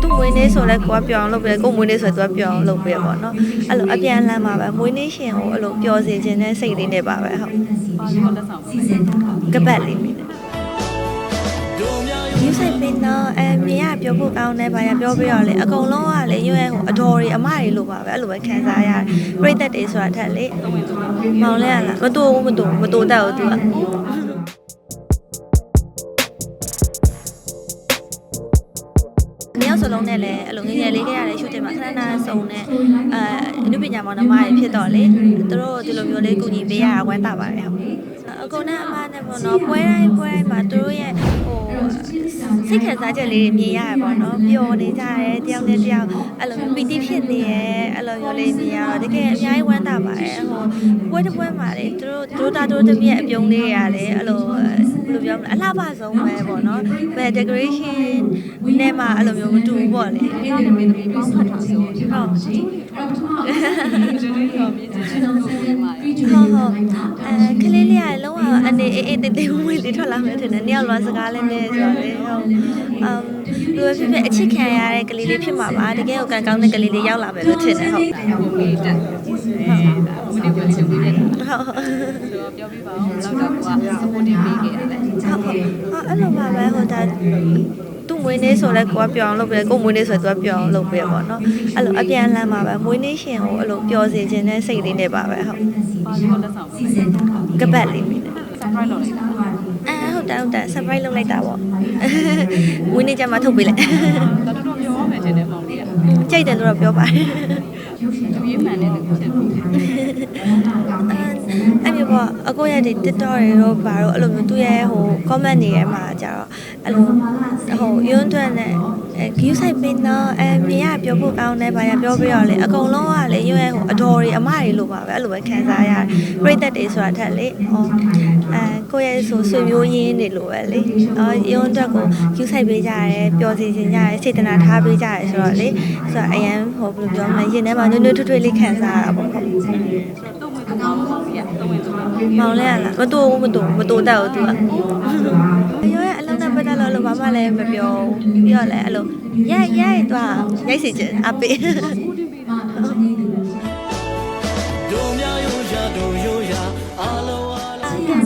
သူ့မွေးနေ့ဆိုလဲကိုကပြောင်းလုပ်ပေးတယ်ကို့မွေးနေ့ဆိုသူကပြောင်းလုပ်ပေးတယ်ပေါ့နော်အဲ့လိုအပြန်အလှန်ပါပဲမွေးနေ့ရှင်ကိုအဲ့လိုပျော်စေခြင်းနဲ့စိတ်လေးနဲ့ပါပဲဟုတ်ဘာလို့လက်ဆောင်ပေးလဲကပတ်လေးမိတယ်ယူဆိုင်ပင်တော့အဲမြင်ရပြောဖို့ကောင်းတယ်ဗာရပြောပြီးတော့လေအကုန်လုံးကလေရွေးဟိုအတော်တွေအမတွေလို့ပါပဲအဲ့လိုပဲခံစားရတယ်ပြိသက်တွေဆိုတာထက်လေမောင်လဲရလားမတူဘူးမတူဘူးမတူတတ်ဘူးသူက နှစ်ယောက်စလုံးနဲ့လည်းအဲ့လိုငယ်ငယ်လေးကရတဲ့ရှူတင်မှာခဏခဏစုံနဲ့အဲအနုပညာမောင်နှမတွေဖြစ်တော့လေသူတို့ဒီလိုမျိုးလေးကူညီပေးရတာဝမ်းသာပါတယ်ဟုတ်အကုန်နဲ့အမနဲ့ပေါ့နော်ပွဲတိုင်းပွဲတိုင်းမှာသူတို့ရဲ့ဟိုစိတ်ခံစားချက်လေးတွေမြင်ရတယ်ပေါ့နော်ပျော်နေကြတယ်တယောက်နဲ့တယောက်အဲ့လိုမျိုးပီတိဖြစ်နေရဲအဲ့လိုမျိုးလေးမြင်ရတော့တကယ်အများကြီးဝမ်းသာပါတယ်ဟိုပွဲတစ်ပွဲမှာလေသူတို့သူတို့တာတို့တမီးရဲ့အပြုံးလေးရတယ်အဲ့လို ဘယ်လိုပြောမလဲအလှပဆုံးပဲပေါ့နော်ဘယ် decoration နဲ့မှအဲ့လိုမျိုးမတူဘူးပေါ့လေဒီကနေမင်းသမီးပေါင်းဖတ်ထားဆိုတော့ဒီတော့ဒီဒီတော့မြင်ချင်ချင်တော့ဆိုနေမှာဟုတ်ဟုတ်အဲကလေးလေးကလုံးဝအနေအေးအေးတေးသေးဝေးလေးထွက်လာမယ်ထင်တယ်။နှစ်ယောက်လွမ်းစကားလည်းနဲ့ဆိုတော့လေဟုတ်အမ်လူပဲဖြစ်ဖြစ်အချစ်ခံရတဲ့ကလေးလေးဖြစ်မှာပါတကယ်ကိုကံကောင်းတဲ့ကလေးလေးရောက်လာမယ်လို့ထင်တယ်ဟုတ်ကိုပေးတက်ဟုတ်ဒါမင်းတို့ပြောချင်ပေးတယ်ဟုတ်ဟုတ်ဆိုတော့ပြောပြပါဦးဘယ်တော့ကကိုက supporting ပေးခဲ့ရလဲဟုတ်ဟုတ်အဲ့လိုပါပဲဟိုဒါသူ့မွေးနေ့ဆိုလဲကိုကပြောင်းလုပ်ပေးတယ်ကို့မွေးနေ့ဆိုသူကပြောင်းလုပ်ပေးတယ်ပေါ့နော်အဲ့လိုအပြန်အလှန်ပါပဲမွေးနေ့ရှင်ကိုအဲ့လိုပျော်စေခြင်းနဲ့စိတ်လေးနဲ့ပါပဲဟုတ်ဘာလို့လက်ဆောင်ပေးလဲကပတ်လေးမိတယ် surprise လုပ်လိုက်တာအဲဟုတ်တယ်ဟုတ်တယ် surprise လုပ်လိုက်တာပေါ့မွေးနေ့ကျမှထုတ်ပေးလိုက်တော်တော်ပြောရမယ်တင်တယ်မောင်လေးကကြိုက်တယ်လို့တော့ပြောပါတယ်လူရင်းမှန်တယ်လို့ဖြစ်ပြီ အဲ့မျိုးပေါ့အကိုရဲ့ဒီ TikTok တွေတော့ဘာလို့အဲ့လိုမျိုးသူ့ရဲ့ဟို comment တွေထဲမှာကြတော့အဲ့လိုဟိုယွန်းတွန်းနဲ့အဲ view site ပင်တော့အဲမြင်ရပြောဖို့ကောင်းတယ်ဗာရပြောပြီးတော့လေအကုန်လုံးကလေရွေးဟိုအတော်တွေအမတွေလို့ပါပဲအဲ့လိုပဲခံစားရတယ်ပြိသက်တွေဆိုတာထက်လေဟိုအဲကိုယ့်ရဲ့ဆိုဆွေမျိုးရင်းတွေလို့ပဲလေအော်ယွန်းအတွက်ကို view site ပေးကြရတယ်ပျော်စီခြင်းကြရတယ်စေတနာထားပေးကြရတယ်ဆိုတော့လေဆိုတော့အရန်ဟိုဘယ်လိုပြောမလဲရင်ထဲမှာနွေ့နွေ့ထွတ်ထွတ်လေးခံစားရတာပေါ့ဟုတ်ဆိုတော့တုံးဝင်တုံးအောင်မောင်လေးကတုံးဝင်တုံးအောင်မောင်လဲရလားမတူဘူးမတူဘူးမတူတတ်ဘူးသူကရောရဲ့အလုံးနဲ့ပတ်သက်လို့လို့ဘာမှလည်းမပြောဘူးပြီးတော့လည်းအဲ့လိုရိုက်ရိုက်သွားရိုက်စီချင်အပေး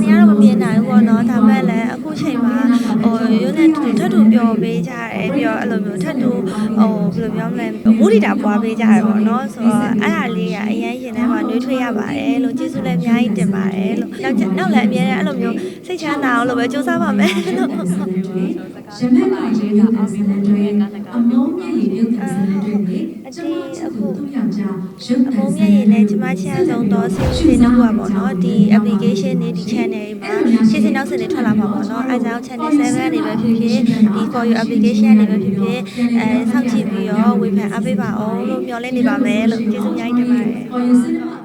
လုံးအရင်ကတော့မမြင်နိုင်ဘူးပေါ့နော်ဒါမဲ့လည်းအခုချိန်မှာဟိုရုံးနဲ့ထထတူပြောပေးကြတယ်ပြီးတော့အဲ့လိုမျိုးထတူဟိုဘယ်လိုပြောမလဲမူလီတာပွားပေးကြတယ်ပေါ့နော်ဆိုတော့အဲ့ဒါလေးကအရင်ရင်ထဲမှာနှွေးထွေးရပါတယ်လို့ကျေးဇူးလည်းအများကြီးတင်ပါတယ်လို့နောက်နောက်လည်းအများနဲ့အဲ့လိုမျိုးစိတ်ချမ်းသာအောင်လို့ပဲကြိုးစားပါမယ်လို့ရှင်မဲ့ပါရေးတာအောင်ပြီးမှုတွေကားတကားအမုန်းမြင့်ရည်ပြုတ်တဲ့စကားတွေလေအကျွန်တီးတော်အခုတို့ယောက်ျားရုပ် အမုံမြင့်ရင်လည်းကျမချမ်းဆုံးတော့စီစဉ်တော့ပါပေါ့နော်ဒီ application တွေဒီ channel တွေမှာရှင်းစင်နောက်စင်တွေထွက်လာမှာပေါ့နော်အဲကြောင့် channel 7တွေပဲဖြစ်ဖြစ်ဒီ for you application တွေပဲဖြစ်ဖြစ်အဲစောင့်ကြည့်ပြီးတော့ဝေဖန်အားပေးပါအောင်လို့မျှော်လင့်နေပါမယ်လို့ကျေးဇူးအများကြီးတင်ပါတယ်ပေါ်ယူစင်